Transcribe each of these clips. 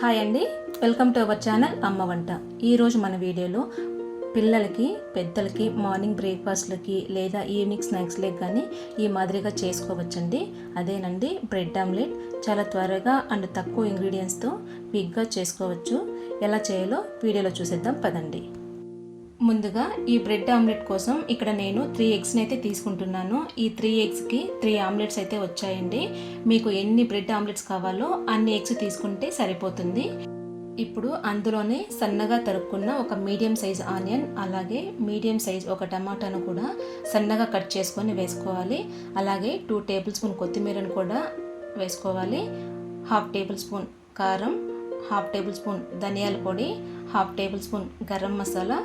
Hi అండి. Welcome to our channel అమ్మ వంట. ఈరోజు మన వీడియోలో పిల్లలకి పెద్దలకి మార్నింగ్ బ్రేక్ఫాస్ట్లకి లేదా ఈవినింగ్ స్నాక్స్లకి కానీ ఈ మాదిరిగా చేసుకోవచ్చండి. అదేనండి బ్రెడ్ ఆమ్లెట్ చాలా త్వరగా అండ్ తక్కువ ఇంగ్రీడియంట్స్తో క్విక్గా చేసుకోవచ్చు. ఎలా చేయాలో వీడియోలో చూసేద్దాం పదండి. ముందుగా ఈ బ్రెడ్ ఆమ్లెట్ కోసం ఇక్కడ నేను త్రీ ఎగ్స్ని అయితే తీసుకుంటున్నాను. ఈ త్రీ ఎగ్స్కి త్రీ ఆమ్లెట్స్ అయితే వచ్చాయండి. మీకు ఎన్ని బ్రెడ్ ఆమ్లెట్స్ కావాలో అన్ని ఎగ్స్ తీసుకుంటే సరిపోతుంది. ఇప్పుడు అందులోనే సన్నగా తరుక్కున్న ఒక మీడియం సైజ్ ఆనియన్ అలాగే మీడియం సైజ్ ఒక టమాటాను కూడా సన్నగా కట్ చేసుకొని వేసుకోవాలి. అలాగే టూ టేబుల్ స్పూన్ కొత్తిమీరను కూడా వేసుకోవాలి. హాఫ్ టేబుల్ స్పూన్ కారం హాఫ్ టేబుల్ స్పూన్ ధనియాల పొడి half table spoon garam masala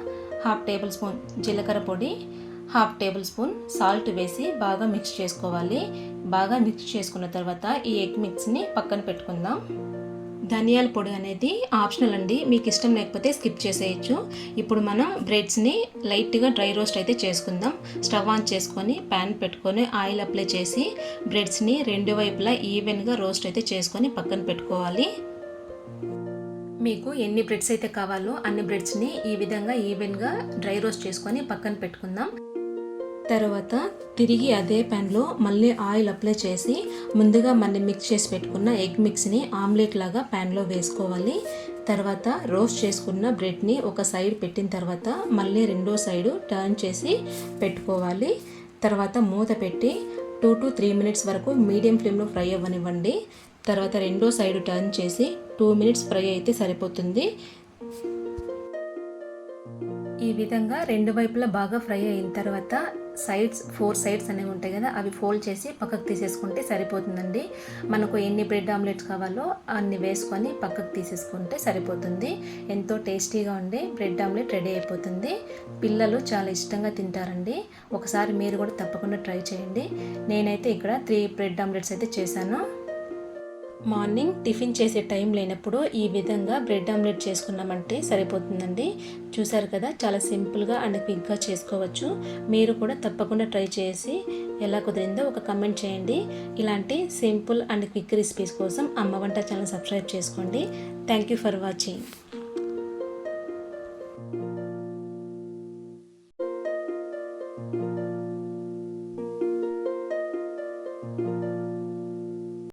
half table spoon జీలకర్ర పొడి హాఫ్ టేబుల్ స్పూన్ సాల్ట్ వేసి బాగా మిక్స్ చేసుకోవాలి. బాగా మిక్స్ చేసుకున్న తర్వాత ఈ ఎగ్ మిక్స్ని పక్కన పెట్టుకుందాం. ధనియాల పొడి అనేది ఆప్షనల్ అండి. మీకు ఇష్టం లేకపోతే స్కిప్ చేసేయచ్చు. ఇప్పుడు మనం బ్రెడ్స్ని లైట్గా డ్రై రోస్ట్ అయితే చేసుకుందాం. స్టవ్ ఆన్ చేసుకొని ప్యాన్ పెట్టుకొని ఆయిల్ అప్లై చేసి బ్రెడ్స్ని రెండు వైపులా ఈవెన్గా రోస్ట్ అయితే చేసుకొని పక్కన పెట్టుకోవాలి. మీకు ఎన్ని బ్రెడ్స్ అయితే కావాలో అన్ని బ్రెడ్స్ని ఈ విధంగా ఈవెన్గా డ్రై రోస్ట్ చేసుకొని పక్కన పెట్టుకుందాం. తర్వాత తిరిగి అదే ప్యాన్లో మళ్ళీ ఆయిల్ అప్లై చేసి ముందుగా మనం మిక్స్ చేసి పెట్టుకున్న ఎగ్ మిక్స్ని ఆమ్లెట్ లాగా ప్యాన్లో వేసుకోవాలి. తర్వాత రోస్ట్ చేసుకున్న బ్రెడ్ని ఒక సైడ్ పెట్టిన తర్వాత మళ్ళీ రెండో సైడు టర్న్ చేసి పెట్టుకోవాలి. తర్వాత మూత పెట్టి టూ టు త్రీ మినిట్స్ వరకు మీడియం ఫ్లేమ్లో ఫ్రై అవ్వనివ్వండి. తర్వాత రెండో సైడ్ టర్న్ చేసి టూ మినిట్స్ ఫ్రై అయితే సరిపోతుంది. ఈ విధంగా రెండు వైపులా బాగా ఫ్రై అయిన తర్వాత సైడ్స్ ఫోర్ సైడ్స్ అనేవి ఉంటాయి కదా అవి ఫోల్డ్ చేసి పక్కకు తీసేసుకుంటే సరిపోతుందండి. మనకు ఎన్ని బ్రెడ్ ఆమ్లెట్స్ కావాలో అన్ని వేసుకొని పక్కకు తీసేసుకుంటే సరిపోతుంది. ఎంతో టేస్టీగా ఉండే బ్రెడ్ ఆమ్లెట్ రెడీ అయిపోతుంది. పిల్లలు చాలా ఇష్టంగా తింటారండి. ఒకసారి మీరు కూడా తప్పకుండా ట్రై చేయండి. నేనైతే ఇక్కడ త్రీ బ్రెడ్ ఆమ్లెట్స్ అయితే చేశాను. మార్నింగ్ టిఫిన్ చేసే టైం లేనప్పుడు ఈ విధంగా బ్రెడ్ ఆమ్లెట్ చేసుకున్నామంటే సరిపోతుందండి. చూసారు కదా చాలా సింపుల్గా అండ్ క్విక్గా చేసుకోవచ్చు. మీరు కూడా తప్పకుండా ట్రై చేసి ఎలా కుదిరిందో ఒక కమెంట్ చేయండి. ఇలాంటి సింపుల్ అండ్ క్విక్ రెసిపీస్ కోసం అమ్మ వంట ఛానల్ సబ్స్క్రైబ్ చేసుకోండి. Thank you for watching.